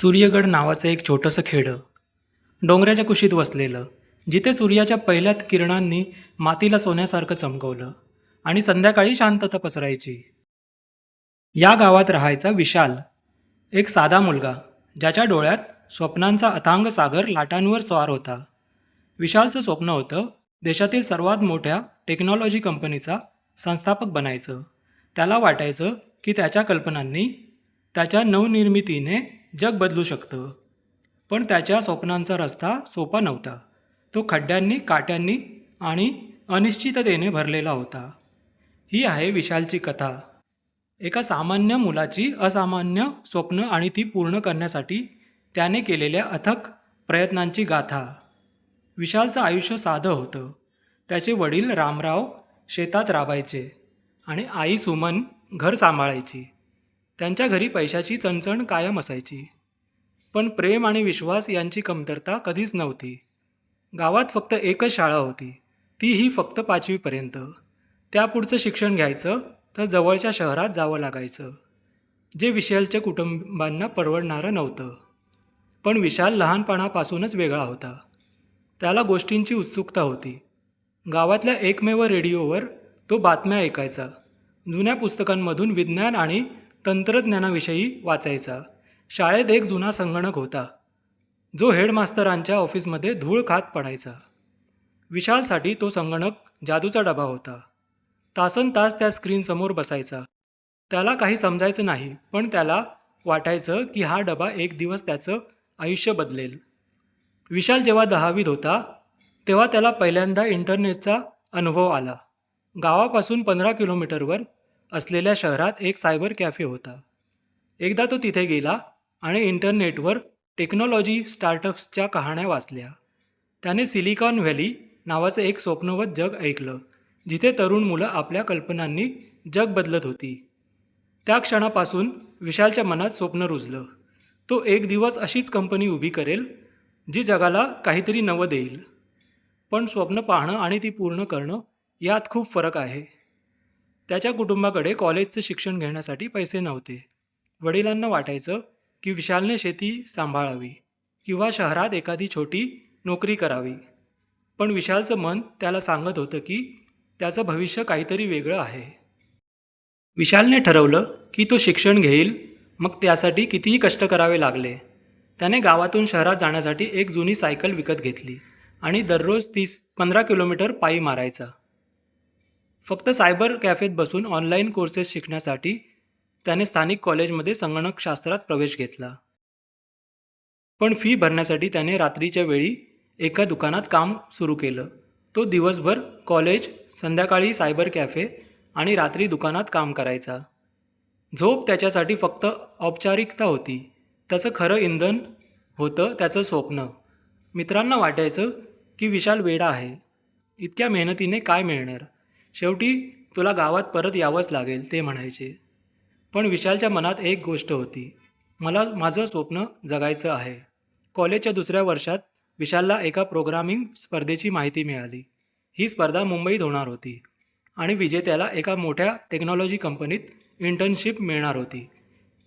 सूर्यगड नावाचं एक छोटंसं खेडं. डोंगराच्या कुशीत वसलेलं जिथे सूर्याच्या पहिल्या किरणांनी मातीला सोन्यासारखं चमकवलं आणि संध्याकाळी शांतता पसरायची. या गावात राहायचा विशाल एक साधा मुलगा ज्याच्या डोळ्यात स्वप्नांचा अथांग सागर लाटांवर स्वार होता. विशालचं स्वप्न होतं देशातील सर्वात मोठ्या टेक्नॉलॉजी कंपनीचा संस्थापक बनायचं. त्याला वाटायचं की त्याच्या कल्पनांनी त्याच्या नवनिर्मितीने जग बदलू शकतं. पण त्याच्या स्वप्नांचा रस्ता सोपा नव्हता. तो खड्ड्यांनी काट्यांनी आणि अनिश्चिततेने भरलेला होता. ही आहे विशालची कथा. एका सामान्य मुलाची असामान्य स्वप्न आणि ती पूर्ण करण्यासाठी त्याने केलेल्या अथक प्रयत्नांची गाथा. विशालचं आयुष्य साधं होतं. त्याचे वडील रामराव शेतात राबायचे आणि आई सुमन घर सांभाळायची. त्यांच्या घरी पैशाची चणचण कायम असायची. पण प्रेम आणि विश्वास यांची कमतरता कधीच नव्हती. गावात फक्त एकच शाळा होती. तीही फक्त पाचवीपर्यंत. त्यापुढचं शिक्षण घ्यायचं तर जवळच्या शहरात जावं लागायचं. जे विशालच्या कुटुंबांना परवडणारं नव्हतं. पण विशाल लहानपणापासूनच वेगळा होता. त्याला गोष्टींची उत्सुकता होती. गावातल्या एकमेव रेडिओवर तो बातम्या ऐकायचा. जुन्या पुस्तकांमधून विज्ञान आणि तंत्रज्ञानाविषयी वाचायचा. शाळेत एक जुना संगणक होता. जो हेडमास्तरांच्या ऑफिसमध्ये धूळ खात पडायचा. विशालसाठी तो संगणक जादूचा डबा होता. तासन तास त्या स्क्रीनसमोर बसायचा. त्याला काही समजायचं नाही पण त्याला वाटायचं की हा डबा एक दिवस त्याचं आयुष्य बदलेल. विशाल जेव्हा दहावीत होता तेव्हा त्याला पहिल्यांदा इंटरनेटचा अनुभव आला. गावापासून पंधरा किलोमीटरवर असलेल्या शहरात एक सायबर कॅफे होता. एकदा तो तिथे गेला आणि इंटरनेटवर टेक्नॉलॉजी स्टार्टअप्सच्या कहाण्या वाचल्या. त्याने सिलिकॉन व्हॅली नावाचं एक स्वप्नवत जग ऐकलं जिथे तरुण मुलं आपल्या कल्पनांनी जग बदलत होती. त्या क्षणापासून विशालच्या मनात स्वप्न रुजलं. तो एक दिवस अशीच कंपनी उभी करेल जी जगाला काहीतरी नवं देईल. पण स्वप्न पाहणं आणि ती पूर्ण करणं यात खूप फरक आहे. त्याच्या कुटुंबाकडे कॉलेजचं शिक्षण घेण्यासाठी पैसे नव्हते. वडिलांना वाटायचं की विशालने शेती सांभाळावी किंवा शहरात एखादी छोटी नोकरी करावी. पण विशालचं मन त्याला सांगत होतं की त्याचं भविष्य काहीतरी वेगळं आहे. विशालने ठरवलं की तो शिक्षण घेईल मग त्यासाठी कितीही कष्ट करावे लागले. त्याने गावातून शहरात जाण्यासाठी एक जुनी सायकल विकत घेतली आणि दररोज तीस पंधरा किलोमीटर पायी मारायचा. फक्त सायबर कॅफेत बसून ऑनलाईन कोर्सेस शिकण्यासाठी त्याने स्थानिक कॉलेजमध्ये संगणकशास्त्रात प्रवेश घेतला. पण फी भरण्यासाठी त्याने रात्रीच्या वेळी एका दुकानात काम सुरू केलं. तो दिवसभर कॉलेज संध्याकाळी सायबर कॅफे आणि रात्री दुकानात काम करायचा. झोप त्याच्यासाठी फक्त औपचारिकता होती. त्याचं खरं इंधन होतं त्याचं स्वप्न. मित्रांना वाटायचं की विशाल वेडा आहे. इतक्या मेहनतीने काय मिळणार? शेवटी तुला गावात परत यावंच लागेल ते म्हणायचे. पण विशालच्या मनात एक गोष्ट होती. मला माझं स्वप्न जगायचं आहे. कॉलेजच्या दुसऱ्या वर्षात विशालला एका प्रोग्रामिंग स्पर्धेची माहिती मिळाली. ही स्पर्धा मुंबईत होणार होती आणि विजेत्याला एका मोठ्या टेक्नॉलॉजी कंपनीत इंटर्नशिप मिळणार होती.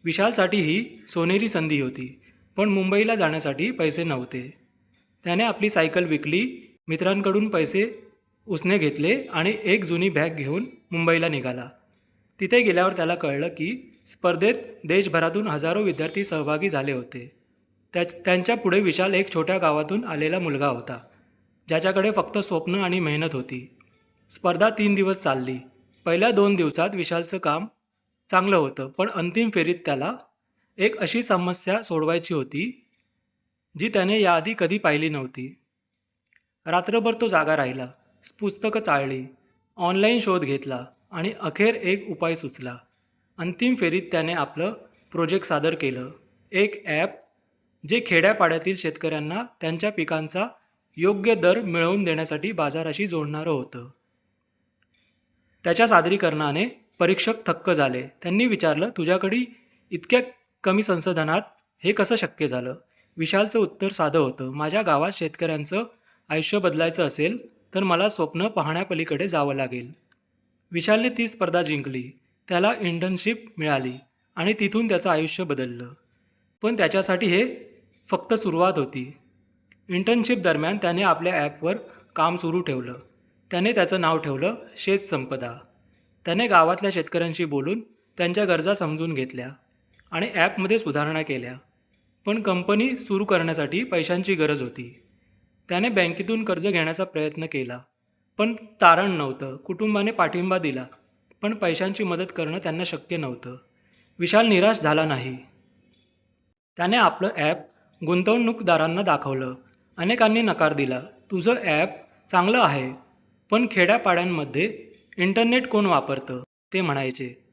विशालसाठी ही सोनेरी संधी होती पण मुंबईला जाण्यासाठी पैसे नव्हते. त्याने आपली सायकल विकली मित्रांकडून पैसे उसने घेतले आणि एक जुनी बॅग घेऊन मुंबईला निघाला. तिथे गेल्यावर त्याला कळलं की स्पर्धेत देशभरातून हजारो विद्यार्थी सहभागी झाले होते. त्या त्यांच्या पुढे विशाल एक छोट्या गावातून आलेला मुलगा होता ज्याच्याकडे फक्त स्वप्न आणि मेहनत होती. स्पर्धा तीन दिवस चालली. पहिल्या दोन दिवसात विशालचं काम चांगलं होतं पण अंतिम फेरीत त्याला एक अशी समस्या सोडवायची होती जी त्याने याआधी कधी पाहिली नव्हती. रात्रभर तो जागा राहिला. पुस्तकं चाळली ऑनलाईन शोध घेतला आणि अखेर एक उपाय सुचला. अंतिम फेरीत त्याने आपलं प्रोजेक्ट सादर केलं. एक ॲप जे खेड्यापाड्यातील शेतकऱ्यांना त्यांच्या पिकांचा योग्य दर मिळवून देण्यासाठी बाजाराशी जोडणारं होतं. त्याच्या सादरीकरणाने परीक्षक थक्क झाले. त्यांनी विचारलं तुझ्याकडे इतक्या कमी संसाधनात हे कसं शक्य झालं? विशालचं उत्तर साधं होतं. माझ्या गावात शेतकऱ्यांचं आयुष्य बदलायचं असेल तर मला स्वप्न पाहण्यापलीकडे जावं लागेल. विशालने ती स्पर्धा जिंकली. त्याला इंटर्नशिप मिळाली आणि तिथून त्याचं आयुष्य बदललं. पण त्याच्यासाठी हे फक्त सुरुवात होती. इंटर्नशिप दरम्यान त्याने आपल्या ॲपवर काम सुरू ठेवलं. त्याने त्याचं नाव ठेवलं शेत संपदा. त्याने गावातल्या शेतकऱ्यांशी बोलून त्यांच्या गरजा समजून घेतल्या आणि ॲपमध्ये सुधारणा केल्या. पण कंपनी सुरू करण्यासाठी पैशांची गरज होती. त्याने बँकेतून कर्ज घेण्याचा प्रयत्न केला. पण तारण नव्हतं. कुटुंबाने पाठिंबा दिला. पण पैशांची मदत करणं त्यांना शक्य नव्हतं. विशाल निराश झाला नाही. त्याने आपलं ॲप गुंतवणूकदारांना दाखवलं. अनेकांनी नकार दिला. तुझं ॲप चांगलं आहे पण खेड्यापाड्यांमध्ये इंटरनेट कोण वापरतं? ते म्हणायचे.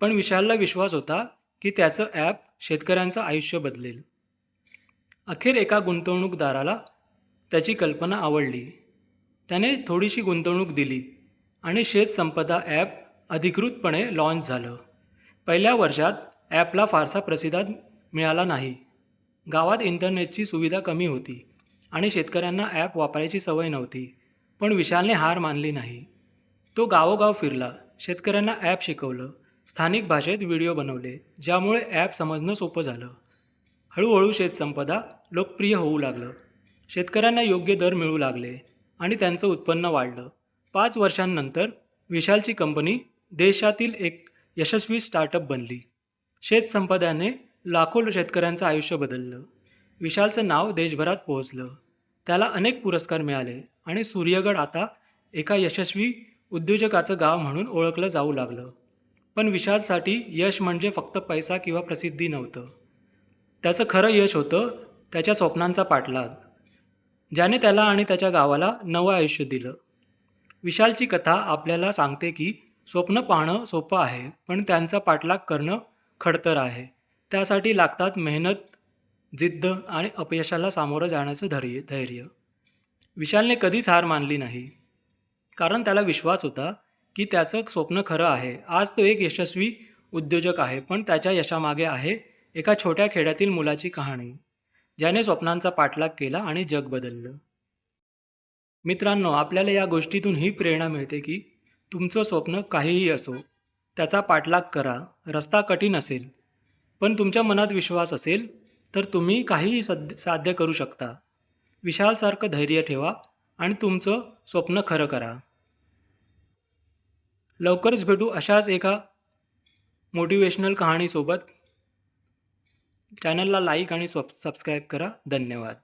पण विशालला विश्वास होता की त्याचं ॲप शेतकऱ्यांचं आयुष्य बदलेल. अखेर एका गुंतवणूकदाराला त्याची कल्पना आवडली. त्याने थोडीशी गुंतवणूक दिली आणि शेत संपदा ॲप अधिकृतपणे लॉन्च झालं. पहिल्या वर्षात ॲपला फारसा प्रतिसाद मिळाला नाही. गावात इंटरनेटची सुविधा कमी होती आणि शेतकऱ्यांना ॲप वापरायची सवय नव्हती पण विशालने हार मानली नाही. तो गावोगाव फिरला शेतकऱ्यांना ॲप शिकवलं स्थानिक भाषेत व्हिडिओ बनवले ज्यामुळे ॲप समजणं सोपं झालं. हळूहळू शेतसंपदा लोकप्रिय होऊ लागलं. शेतकऱ्यांना योग्य दर मिळू लागले आणि त्यांचं उत्पन्न वाढलं. पाच वर्षांनंतर विशालची कंपनी देशातील एक यशस्वी स्टार्टअप बनली. शेतसंपदाने लाखो शेतकऱ्यांचं आयुष्य बदललं. विशालचं नाव देशभरात पोहोचलं. त्याला अनेक पुरस्कार मिळाले आणि सूर्यगड आता एका यशस्वी उद्योजकाचं गाव म्हणून ओळखलं जाऊ लागलं. पण विशालसाठी यश म्हणजे फक्त पैसा किंवा प्रसिद्धी नव्हतं. त्याचं खरं यश होतं त्याच्या स्वप्नांचा पाठलाग. ज्याने त्याला आणि त्याच्या गावाला नवं आयुष्य दिलं. विशालची कथा आपल्याला सांगते की स्वप्न पाहणं सोपं आहे पण त्यांचा पाठलाग करणं खडतर आहे. त्यासाठी लागतात मेहनत जिद्द आणि अपयशाला सामोरं जाण्याचं धैर्य धैर्य. विशालने कधीच हार मानली नाही. कारण त्याला विश्वास होता की त्याचं स्वप्न खरं आहे. आज तो एक यशस्वी उद्योजक आहे पण त्याच्या यशामागे आहे एका छोट्या खेड्यातील मुलाची कहाणी. ज्याने स्वप्नांचा पाठलाग केला आणि जग बदललं. मित्रांनो आपल्याला या गोष्टीतून ही प्रेरणा मिळते की तुमचं स्वप्न काहीही असो त्याचा पाठलाग करा रस्ता कठीण असेल पण तुमच्या मनात विश्वास असेल तर तुम्ही काहीही सद साध्य करू शकता. विशालसारखं धैर्य ठेवा आणि तुमचं स्वप्न खरं करा. लवकरच भेटू अशाच एका मोटिवेशनल कहाणीसोबत. चॅनलला लाईक आणि सब सबस्क्राईब करा. धन्यवाद.